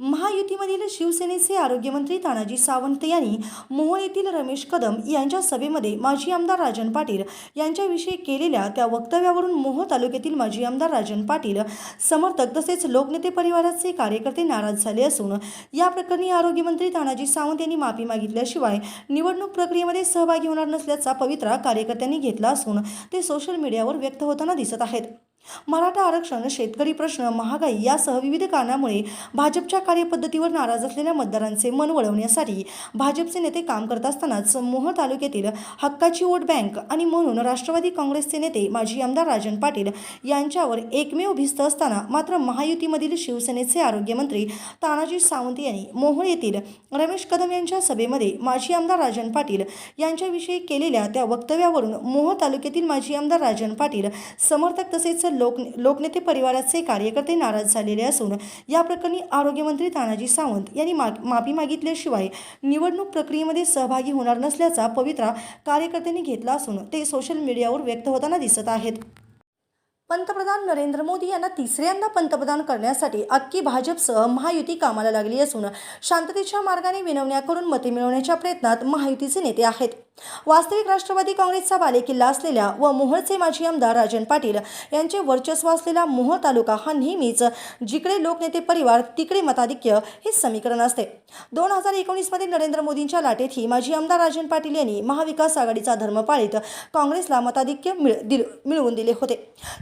महायुतीमधील शिवसेनेचे आरोग्यमंत्री तानाजी सावंत यांनी मोहोळ येथील रमेश कदम यांच्या सभेमध्ये माजी आमदार राजन पाटील यांच्याविषयी केलेल्या त्या वक्तव्यावरून मोहोळ तालुक्यातील माजी आमदार राजन पाटील समर्थक तसेच लोकनेते परिवाराचे कार्यकर्ते नाराज झाले असून या प्रकरणी आरोग्यमंत्री तानाजी सावंत यांनी माफी मागितल्याशिवाय निवडणूक प्रक्रियेमध्ये सहभागी होणार नसल्याचा पवित्रा कार्यकर्त्यांनी घेतला असून ते सोशल मीडियावर व्यक्त होताना दिसत आहेत. मराठा आरक्षण शेतकरी प्रश्न महागाई यासह विविध कारणामुळे भाजपच्या कार्यपद्धतीवर नाराज असलेल्या मतदारांचे मन वळवण्यासाठी भाजपचे नेते काम करत असतानाच मोहोळ तालुक्यातील हक्काची वोट बँक आणि म्हणून राष्ट्रवादी काँग्रेसचे नेते माजी आमदार राजन पाटील यांच्यावर एकमेव भिस्त असताना मात्र महायुतीमधील शिवसेनेचे आरोग्यमंत्री तानाजी सावंत यांनी मोहोळ येथील रमेश कदम यांच्या सभेमध्ये माजी आमदार राजन पाटील यांच्याविषयी केलेल्या त्या वक्तव्यावरून मोहोळ तालुक्यातील माजी आमदार राजन पाटील समर्थक तसेच लोक लोकनेते परिवाराचे कार्यकर्ते नाराज झालेले असून या प्रकरणी आरोग्यमंत्री तानाजी सावंत यांनी माग माफी मागितल्याशिवाय निवडणूक प्रक्रियेमध्ये सहभागी होणार नसल्याचा पवित्रा कार्यकर्त्यांनी घेतला असून ते सोशल मीडियावर व्यक्त होताना दिसत आहेत. पंतप्रधान नरेंद्र मोदी यांना तिसऱ्यांदा पंतप्रधान करण्यासाठी अख्खी भाजपसह महायुती कामाला लागली असून शांततेच्या मार्गाने विनवण्या करून मते मिळवण्याच्या प्रयत्नात महायुतीचे नेते आहेत. वास्तविक राष्ट्रवादी काँग्रेसचा बालेकिल्ला असलेल्या व मोहोळचे माजी आमदार राजन पाटील यांचे वर्चस्व असलेला मोहोळ तालुका हा नेहमीच जिकडे लोकनेते परिवार तिकडे मताधिक्य हे समीकरण असते. दोन हजार एकोणीसमध्ये नरेंद्र मोदींच्या लाटेतही माजी आमदार राजन पाटील यांनी महाविकास आघाडीचा धर्म पाळीत काँग्रेसला मताधिक्य मिळ दिल मिळवून दिले होते.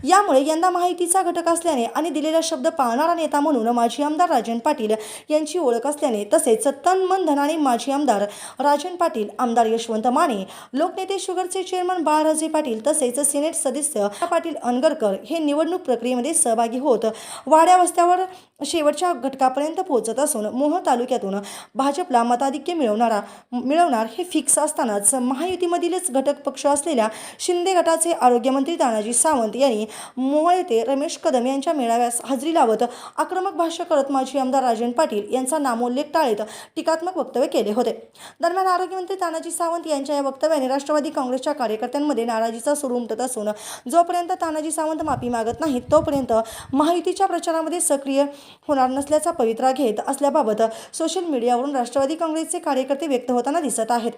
यामुळे यंदा माहितीचा घटक असल्याने आणि दिलेला शब्द पाळणारा नेता म्हणून माजी आमदार राजन पाटील यांची ओळख असल्याने तसेच तन मन धनाने माजी आमदार राजन पाटील आमदार यशवंत माने लोकनेते शुगरचे चेअरमन बाळराजे पाटील तसेच सिनेट सदस्य पाटील अनगरकर हे निवडणूक प्रक्रियेमध्ये सहभागी होत वाड्या वस्त्यावर शेवटच्या घटकापर्यंत पोहोचत असून मोह तालुक्यातून भाजपला मताधिक्य मिळवणारा मिळवणार हे फिक्स असतानाच महायुतीमधीलच घटक पक्ष असलेल्या शिंदे गटाचे आरोग्यमंत्री तानाजी सावंत यांनी मोहोळ येथे रमेश कदम यांच्या मेळाव्यास हजेरी लावत आक्रमक भाष्य करत माजी आमदार राजन पाटील यांचा नामोल्लेख टाळत टीकात्मक वक्तव्य केले होते. दरम्यान आरोग्यमंत्री तानाजी सावंत यांच्या या वक्तव्याने राष्ट्रवादी काँग्रेसच्या कार्यकर्त्यांमध्ये नाराजीचा सूर उमटत असून जोपर्यंत तानाजी सावंत माफी मागत नाहीत तोपर्यंत महायुतीच्या प्रचारामध्ये सक्रिय होणार नसल्याचा पवित्रा घेत असल्याबाबत सोशल मीडियावरून राष्ट्रवादी काँग्रेसचे कार्यकर्ते व्यक्त होताना दिसत आहेत.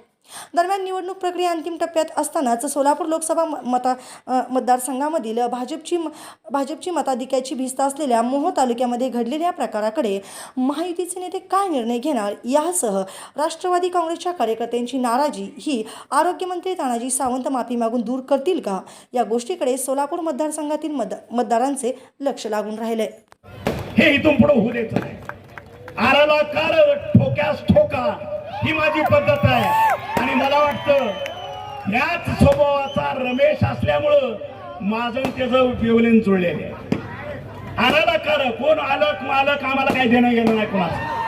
दरम्यान निवडणूक प्रक्रिया अंतिम टप्प्यात असतानाच सोलापूर लोकसभा मता मतदारसंघामधील भाजपची भाजपची मताधिक्याची भिस्त असलेल्या मोह तालुक्यामध्ये घडलेल्या प्रकाराकडे महायुतीचे नेते काय निर्णय घेणार यासह राष्ट्रवादी काँग्रेसच्या कार्यकर्त्यांची नाराजी ही आरोग्यमंत्री तानाजी सावंत माफी मागून दूर करतील का? या गोष्टीकडे सोलापूर मतदारसंघातील मत मतदारांचे लक्ष लागून राहिले. हे इथून पुढे होऊ द्यायचं नाही. आराला कार ठोक्यास ठोका ही माझी पद्धत आहे. आणि मला वाटतं याच स्वभावाचा रमेश असल्यामुळं माझं त्याचं पिवलेन जुळलेले आहे आराला कार कोण आलक मालक आम्हाला काही देणं घेणं नाही कोणाचं.